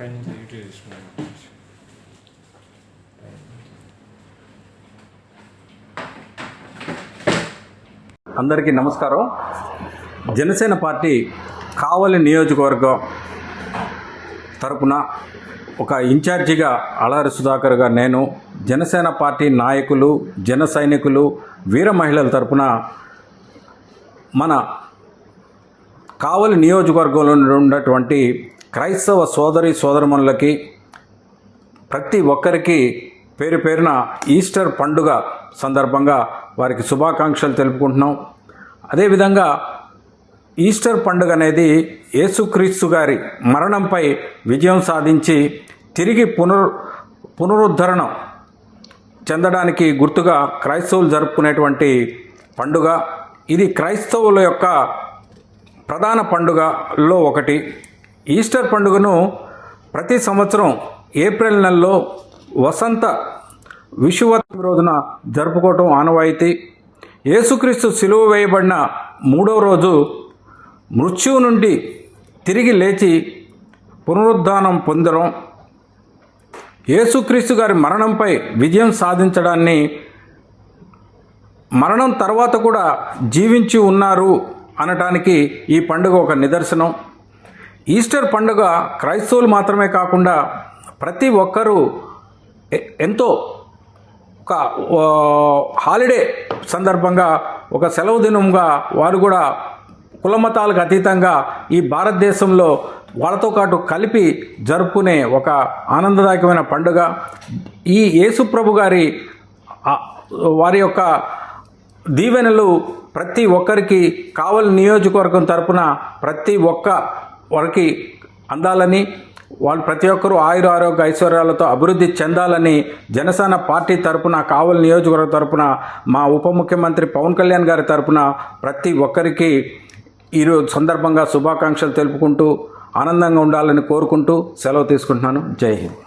Pen use చేసుకున్నాను అందరికీ నమస్కారం. జనసేన పార్టీ కావలి నియోజకవర్గం తరపున ఒక ఇన్ఛార్జిగా అలారి సుధాకర్గా నేను జనసేన పార్టీ నాయకులు జన సైనికులు వీర మహిళల తరపున మన కావలి నియోజకవర్గంలో ఉన్నటువంటి క్రైస్తవ సోదరి సోదరమణులకి ప్రతి ఒక్కరికి పేరు పేరున ఈస్టర్ పండుగ సందర్భంగా వారికి శుభాకాంక్షలు తెలుపుకుంటున్నాం. అదేవిధంగా ఈస్టర్ పండుగ అనేది యేసుక్రీస్తు గారి మరణంపై విజయం సాధించి తిరిగి పునరు పునరుద్ధరణ చెందడానికి గుర్తుగా క్రైస్తవులు జరుపుకునేటువంటి పండుగ. ఇది క్రైస్తవుల యొక్క ప్రధాన పండుగలో ఒకటి. ఈస్టర్ పండుగను ప్రతి సంవత్సరం ఏప్రిల్ నెలలో వసంత విషువత్వం రోజున జరుపుకోవటం ఆనవాయితీ. యేసుక్రీస్తు సిలువ వేయబడిన మూడవ రోజు మృత్యువు నుండి తిరిగి లేచి పునరుద్ధానం పొందడం. యేసుక్రీస్తు గారి మరణంపై విజయం సాధించడాన్ని మరణం తర్వాత కూడా జీవించి ఉన్నారు అనటానికి ఈ పండుగ ఒక నిదర్శనం. ఈస్టర్ పండుగ క్రైస్తవులు మాత్రమే కాకుండా ప్రతి ఒక్కరూ ఎంతో ఒక హాలిడే సందర్భంగా ఒక సెలవు దినంగా వారు కూడా కులమతాలకు అతీతంగా ఈ భారతదేశంలో వాళ్ళతో పాటు కలిపి జరుపుకునే ఒక ఆనందదాయకమైన పండుగ. ఈ యేసుప్రభు గారి వారి యొక్క దీవెనలు ప్రతి ఒక్కరికి కావలి నియోజకవర్గం తరపున ప్రతి ఒక్క వారికి అందాలని వాళ్ళు ప్రతి ఒక్కరూ ఆయుర ఆరోగ్య ఐశ్వర్యాలతో అభివృద్ధి చెందాలని జనసేన పార్టీ తరపున కావలి నియోజకవర్గం తరపున మా ఉప ముఖ్యమంత్రి పవన్ కళ్యాణ్ గారి తరపున ప్రతి ఒక్కరికి ఈరోజు సందర్భంగా శుభాకాంక్షలు తెలుపుకుంటూ ఆనందంగా ఉండాలని కోరుకుంటూ సెలవు తీసుకుంటున్నాను. జై హింద్.